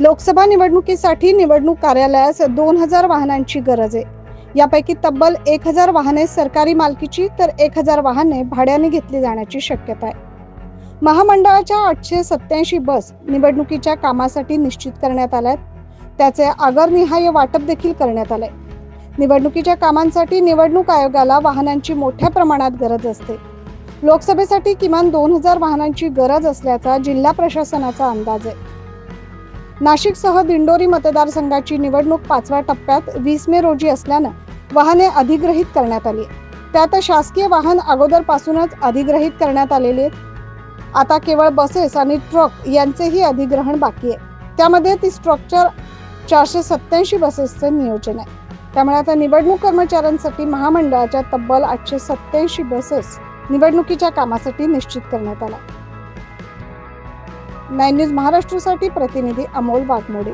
लोकसभा निवडणुकीसाठी निवडणूक कार्यालयास दोन हजार वाहनांची गरज आहे. यापैकी तब्बल एक हजार वाहने सरकारी मालकीची तर एक हजार वाहने भाड्याने घेतली जाण्याची शक्यता आहे. महामंडळाच्या आठशे सत्याऐंशी बस निवडणुकीच्या कामासाठी निश्चित करण्यात आल्यात. त्याचे आगरनिहाय वाटप देखील करण्यात आले निवडणुकीच्या कामांसाठी निवडणूक आयोगाला वाहनांची मोठ्या प्रमाणात गरज असते. लोकसभेसाठी किमान दोन हजार वाहनांची गरज असल्याचा जिल्हा प्रशासनाचा अंदाज आहे. नाशिकसह दिंडोरी मतदारसंघाची निवडणूक पाचव्या टप्प्यात वीस मे रोजी असल्यानं वाहने अधिग्रहित करण्यात आली. त्यात शासकीय वाहन अगोदरपासूनच अधिग्रहित करण्यात आलेले आहेत. आता केवळ बसेस आणि ट्रक यांचेही अधिग्रहण बाकी आहे. त्यामध्ये ती स्ट्रक्चर चारशे सत्याऐंशी बसेसचे नियोजन आहे. त्यामुळे आता निवडणूक कर्मचाऱ्यांसाठी महामंडळाच्या तब्बल आठशे सत्याऐंशी बसेस निवडणुकीच्या कामासाठी निश्चित करण्यात आला नाईन न्यूज महाराष्ट्रासाठी प्रतिनिधी अमोल वाघमोडे